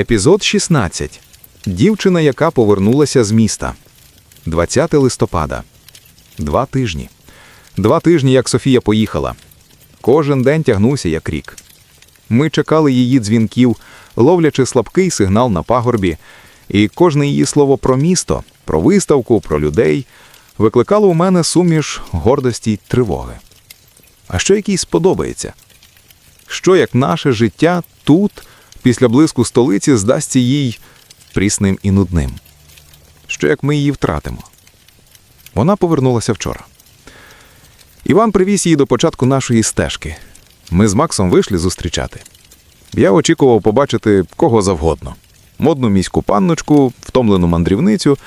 Епізод 16. Дівчина, яка повернулася з міста. 20 листопада. Два тижні. Два тижні, як Софія поїхала. Кожен день тягнувся як рік. Ми чекали її дзвінків, ловлячи слабкий сигнал на пагорбі, і кожне її слово про місто, про виставку, про людей викликало у мене суміш гордості й тривоги. А що якій сподобається? Що як наше життя тут, після блиску столиці, здасться їй прісним і нудним? Що як ми її втратимо? Вона повернулася вчора. Іван привіз її до початку нашої стежки. Ми з Максом вийшли зустрічати. Я очікував побачити кого завгодно: модну міську панночку, втомлену мандрівницю,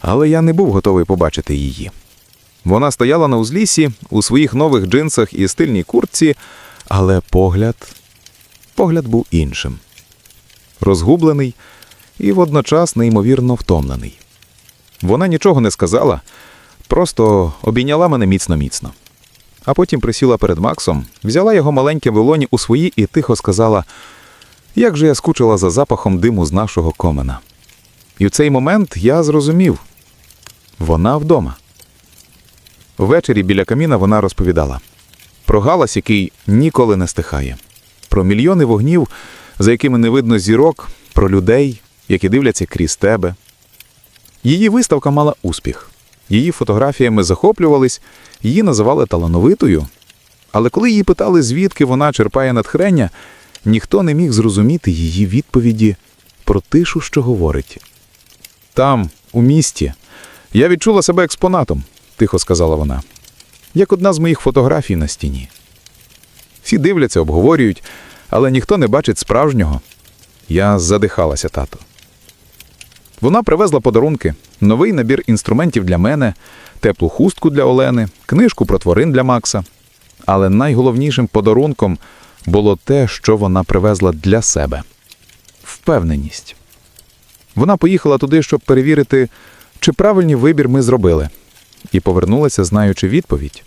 але я не був готовий побачити її. Вона стояла на узліссі у своїх нових джинсах і стильній куртці, але погляд, погляд був іншим. Розгублений і водночас неймовірно втомлений. Вона нічого не сказала, просто обійняла мене міцно-міцно. А потім присіла перед Максом, взяла його маленьке волоні у свої і тихо сказала, як же я скучила за запахом диму з нашого комена. І в цей момент я зрозумів вона вдома. Ввечері біля каміна вона розповідала про галас, який ніколи не стихає, про мільйони вогнів, за якими не видно зірок, про людей, які дивляться крізь тебе. Її виставка мала успіх. Її фотографіями захоплювались, її називали талановитою. Але коли її питали, звідки вона черпає натхнення, ніхто не міг зрозуміти її відповіді про тишу, що говорить. Там, у місті, я відчула себе експонатом, тихо сказала вона, як одна з моїх фотографій на стіні. Всі дивляться, обговорюють, але ніхто не бачить справжнього. Я задихалася, тато. Вона привезла подарунки, новий набір інструментів для мене, теплу хустку для Олени, книжку про тварин для Макса. Але найголовнішим подарунком було те, що вона привезла для себе впевненість. Вона поїхала туди, щоб перевірити, чи правильний вибір ми зробили, і повернулася, знаючи відповідь.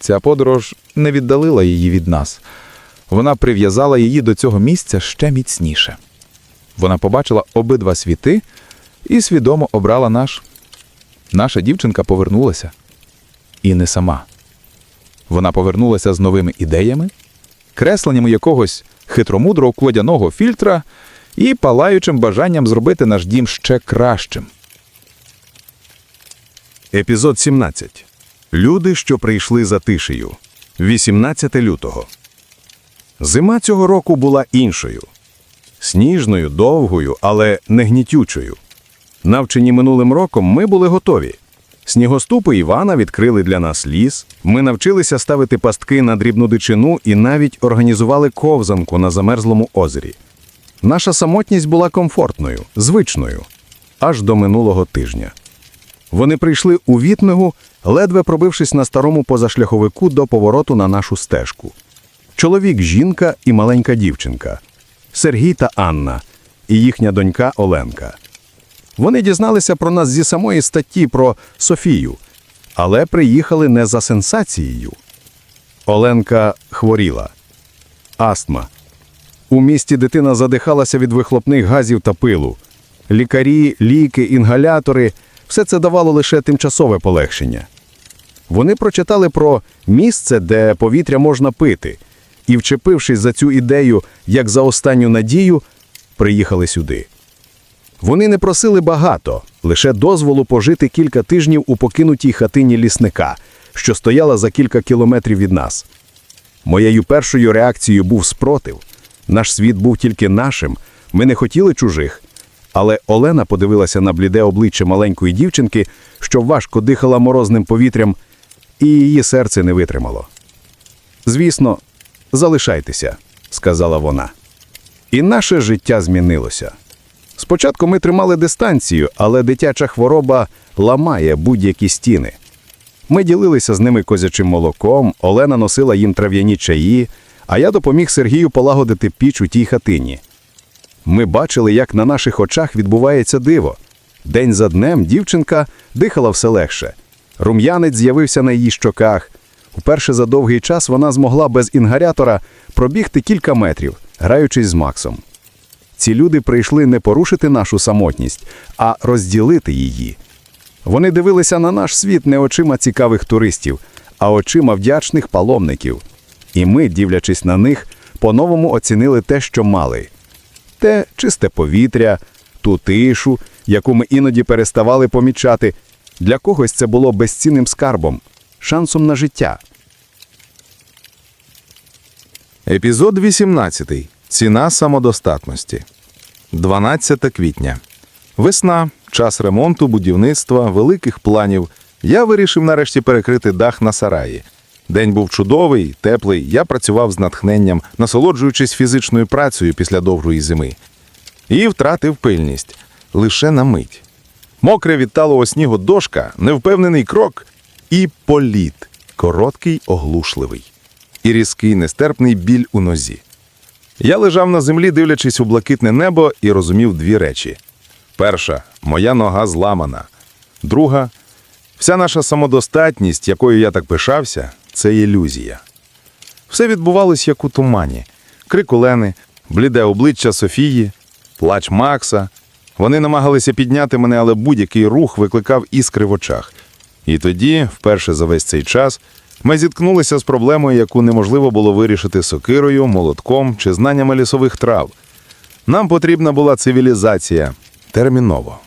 Ця подорож не віддалила її від нас. Вона прив'язала її до цього місця ще міцніше. Вона побачила обидва світи і свідомо обрала наш. Наша дівчинка повернулася. І не сама. Вона повернулася з новими ідеями, кресленням якогось хитромудрого кладяного фільтра і палаючим бажанням зробити наш дім ще кращим. Епізод 17. Люди, що прийшли за тишею. 18 лютого. Зима цього року була іншою. Сніжною, довгою, але не гнітючою. Навчені минулим роком ми були готові. Снігоступи Івана відкрили для нас ліс. Ми навчилися ставити пастки на дрібну дичину і навіть організували ковзанку на замерзлому озері. Наша самотність була комфортною, звичною, аж до минулого тижня. Вони прийшли у Вітмигу, ледве пробившись на старому позашляховику до повороту на нашу стежку. Чоловік, жінка і маленька дівчинка Сергій та Анна і їхня донька Оленка. Вони дізналися про нас зі самої статті про Софію, але приїхали не за сенсацією. Оленка хворіла. Астма. У місті дитина задихалася від вихлопних газів та пилу. Лікарі, ліки, інгалятори все це давало лише тимчасове полегшення. Вони прочитали про місце, де повітря можна пити, і, вчепившись за цю ідею як за останню надію, приїхали сюди. Вони не просили багато, лише дозволу пожити кілька тижнів у покинутій хатині лісника, що стояла за кілька кілометрів від нас. Моєю першою реакцією був спротив. Наш світ був тільки нашим, ми не хотіли чужих. Але Олена подивилася на бліде обличчя маленької дівчинки, що важко дихала морозним повітрям, і її серце не витримало. Звісно, залишайтеся, сказала вона. І наше життя змінилося. Спочатку ми тримали дистанцію, але дитяча хвороба ламає будь-які стіни. Ми ділилися з ними козячим молоком, Олена носила їм трав'яні чаї, а я допоміг Сергію полагодити піч у тій хатині. Ми бачили, як на наших очах відбувається диво. День за днем дівчинка дихала все легше. Рум'янець з'явився на її щоках. Уперше за довгий час вона змогла без інгарятора пробігти кілька метрів, граючись з Максом. Ці люди прийшли не порушити нашу самотність, а розділити її. Вони дивилися на наш світ не очима цікавих туристів, а очима вдячних паломників. І ми, дивлячись на них, по-новому оцінили те, що мали. Те чисте повітря, ту тишу, яку ми іноді переставали помічати. Для когось це було безцінним скарбом, шансом на життя. Епізод 18. Ціна самодостатності. 12 квітня. Весна, час ремонту, будівництва, великих планів. Я вирішив нарешті перекрити дах на сараї. День був чудовий, теплий. Я працював з натхненням, насолоджуючись фізичною працею після довгої зими. І втратив пильність лише на мить. Мокре від талого снігу дошка, невпевнений крок і політ, короткий, оглушливий. І різкий нестерпний біль у нозі. Я лежав на землі, дивлячись у блакитне небо, і розумів дві речі: перша моя нога зламана. Друга вся наша самодостатність, якою я так пишався, це ілюзія. Все відбувалось як у тумані: крик Олени, бліде обличчя Софії, плач Макса. Вони намагалися підняти мене, але будь-який рух викликав іскри в очах. І тоді, вперше за весь цей час, ми зіткнулися з проблемою, яку неможливо було вирішити сокирою, молотком чи знаннями лісових трав. Нам потрібна була цивілізація терміново.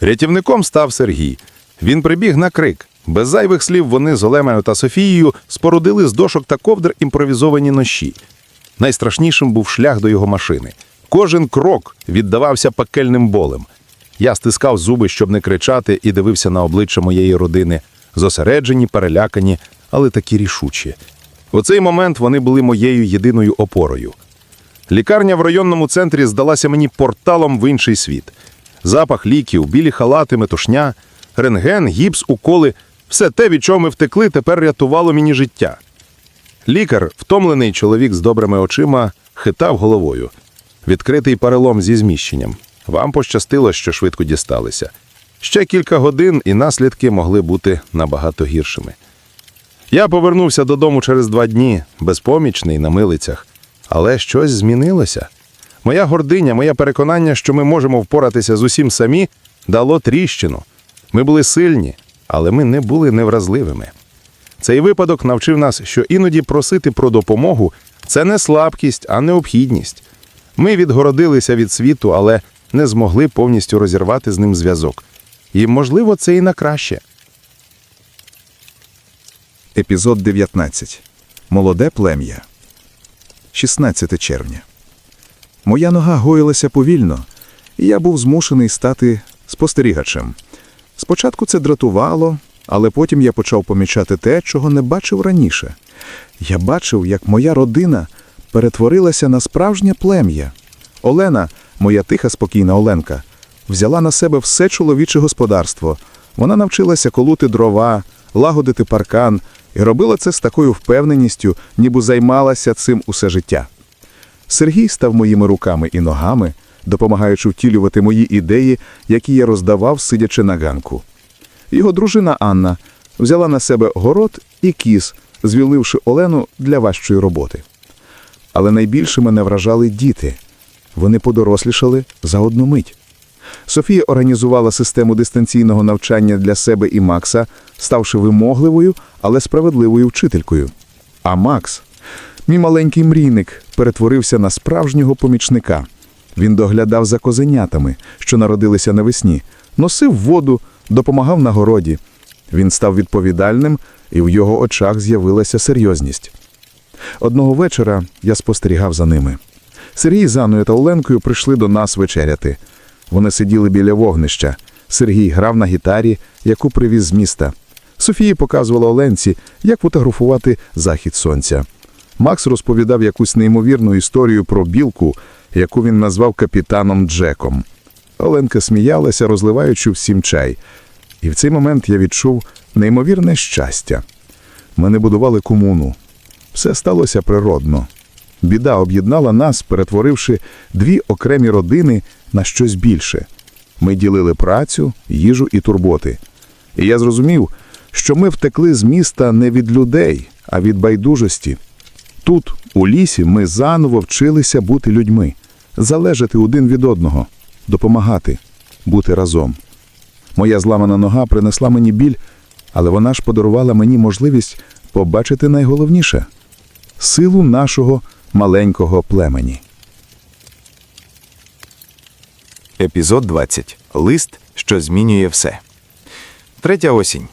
Рятівником став Сергій. Він прибіг на крик. Без зайвих слів вони з Олеменою та Софією спорудили з дошок та ковдр імпровізовані ноші. Найстрашнішим був шлях до його машини. Кожен крок віддавався пекельним болем. Я стискав зуби, щоб не кричати, і дивився на обличчя моєї родини, зосереджені, перелякані, але такі рішучі. У цей момент вони були моєю єдиною опорою. Лікарня в районному центрі здалася мені порталом в інший світ. Запах ліків, білі халати, метушня, рентген, гіпс, уколи все те, від чого ми втекли, тепер рятувало мені життя. Лікар, втомлений чоловік з добрими очима, хитав головою. Відкритий перелом зі зміщенням. Вам пощастило, що швидко дісталися. Ще кілька годин, і наслідки могли бути набагато гіршими. Я повернувся додому через два дні, безпомічний на милицях. Але щось змінилося. Моя гординя, моє переконання, що ми можемо впоратися з усім самі, дало тріщину. Ми були сильні, але ми не були невразливими. Цей випадок навчив нас, що іноді просити про допомогу це не слабкість, а необхідність. Ми відгородилися від світу, але не змогли повністю розірвати з ним зв'язок. І, можливо, це і на краще. Епізод 19. Молоде плем'я. 16 червня. Моя нога гоїлася повільно, і я був змушений стати спостерігачем. Спочатку це дратувало, але потім я почав помічати те, чого не бачив раніше. Я бачив, як моя родина перетворилася на справжнє плем'я. Олена, моя тиха, спокійна Оленка, взяла на себе все чоловіче господарство. Вона навчилася колоти дрова, лагодити паркан і робила це з такою впевненістю, ніби займалася цим усе життя. Сергій став моїми руками і ногами, допомагаючи втілювати мої ідеї, які я роздавав, сидячи на ганку. Його дружина Анна взяла на себе город і кіз, звільнивши Олену для важчої роботи. Але найбільше мене вражали діти. Вони подорослішали за одну мить. Софія організувала систему дистанційного навчання для себе і Макса, ставши вимогливою, але справедливою вчителькою. А Макс, мій маленький мрійник, перетворився на справжнього помічника. Він доглядав за козенятами, що народилися навесні, носив воду, допомагав на городі. Він став відповідальним, і в його очах з'явилася серйозність. Одного вечора я спостерігав за ними. Сергій з Анною та Оленкою прийшли до нас вечеряти. Вони сиділи біля вогнища. Сергій грав на гітарі, яку привіз з міста. Софія показувала Оленці, як фотографувати захід сонця. Макс розповідав якусь неймовірну історію про білку, яку він назвав капітаном Джеком. Оленка сміялася, розливаючи всім чай. І в цей момент я відчув неймовірне щастя. Ми не будували комуну. Все сталося природно. Біда об'єднала нас, перетворивши дві окремі родини на щось більше. Ми ділили працю, їжу і турботи. І я зрозумів, що ми втекли з міста не від людей, а від байдужості. Тут, у лісі, ми заново вчилися бути людьми. Залежати один від одного, допомагати, бути разом. Моя зламана нога принесла мені біль, але вона ж подарувала мені можливість побачити найголовніше силу нашого маленького племені. Епізод 20. Лист, що змінює все. Третя осінь.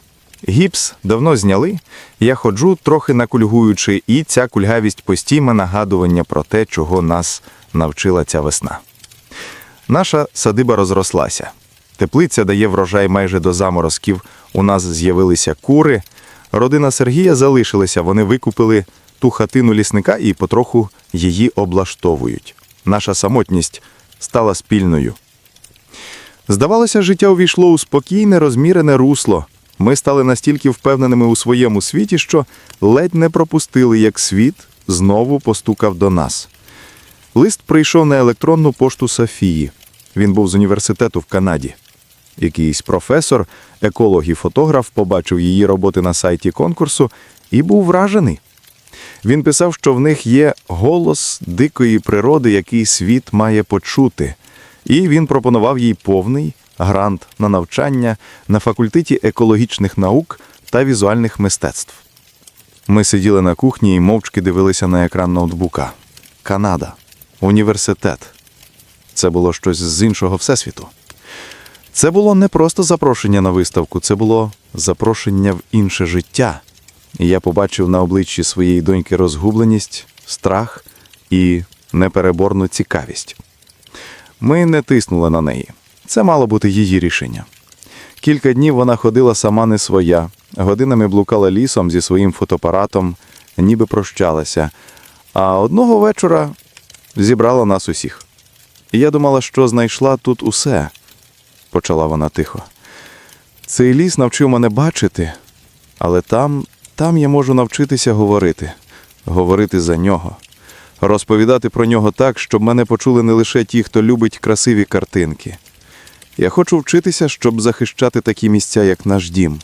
Гіпс давно зняли. Я ходжу, трохи накульгуючи, і ця кульгавість постійне нагадування про те, чого нас навчила ця весна. Наша садиба розрослася. Теплиця дає врожай майже до заморозків. У нас з'явилися кури. Родина Сергія залишилася. Вони викупили ту хатину лісника і потроху її облаштовують. Наша самотність стала спільною. Здавалося, життя увійшло у спокійне, розмірене русло. Ми стали настільки впевненими у своєму світі, що ледь не пропустили, як світ знову постукав до нас. Лист прийшов на електронну пошту Софії. Він був з університету в Канаді. Якийсь професор, еколог і фотограф побачив її роботи на сайті конкурсу і був вражений. Він писав, що в них є голос дикої природи, який світ має почути, і він пропонував їй повний грант на навчання на факультеті екологічних наук та візуальних мистецтв. Ми сиділи на кухні і мовчки дивилися на екран ноутбука. Канада, університет. Це було щось з іншого всесвіту. Це було не просто запрошення на виставку, це було запрошення в інше життя. І я побачив на обличчі своєї доньки розгубленість, страх і непереборну цікавість. Ми не тиснули на неї. Це мало бути її рішення. Кілька днів вона ходила сама не своя, годинами блукала лісом зі своїм фотоапаратом, ніби прощалася. А одного вечора зібрала нас усіх. І я думала, що знайшла тут усе, почала вона тихо. Цей ліс навчив мене бачити, але там, там я можу навчитися говорити, говорити за нього, розповідати про нього так, щоб мене почули не лише ті, хто любить красиві картинки. Я хочу вчитися, щоб захищати такі місця, як наш дім.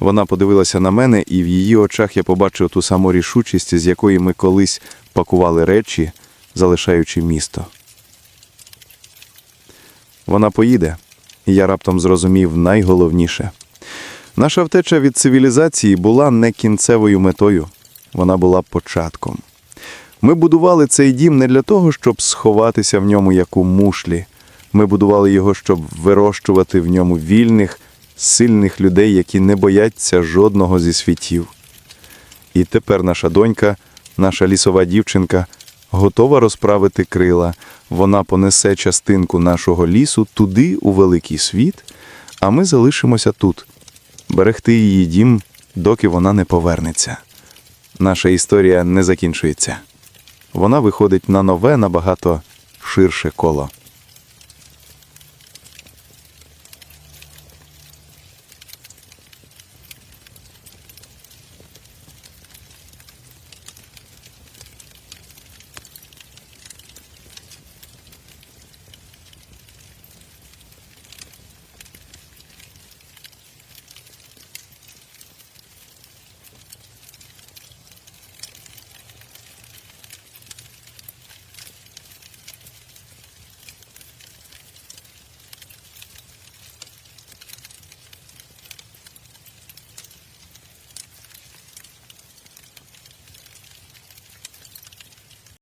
Вона подивилася на мене, і в її очах я побачив ту саму рішучість, з якої ми колись пакували речі, залишаючи місто. Вона поїде, і я раптом зрозумів найголовніше. Наша втеча від цивілізації була не кінцевою метою, вона була початком. Ми будували цей дім не для того, щоб сховатися в ньому як у мушлі. Ми будували його, щоб вирощувати в ньому вільних, сильних людей, які не бояться жодного зі світів. І тепер наша донька, наша лісова дівчинка, готова розправити крила. Вона понесе частинку нашого лісу туди, у великий світ, а ми залишимося тут, берегти її дім, доки вона не повернеться. Наша історія не закінчується. Вона виходить на нове, набагато ширше коло.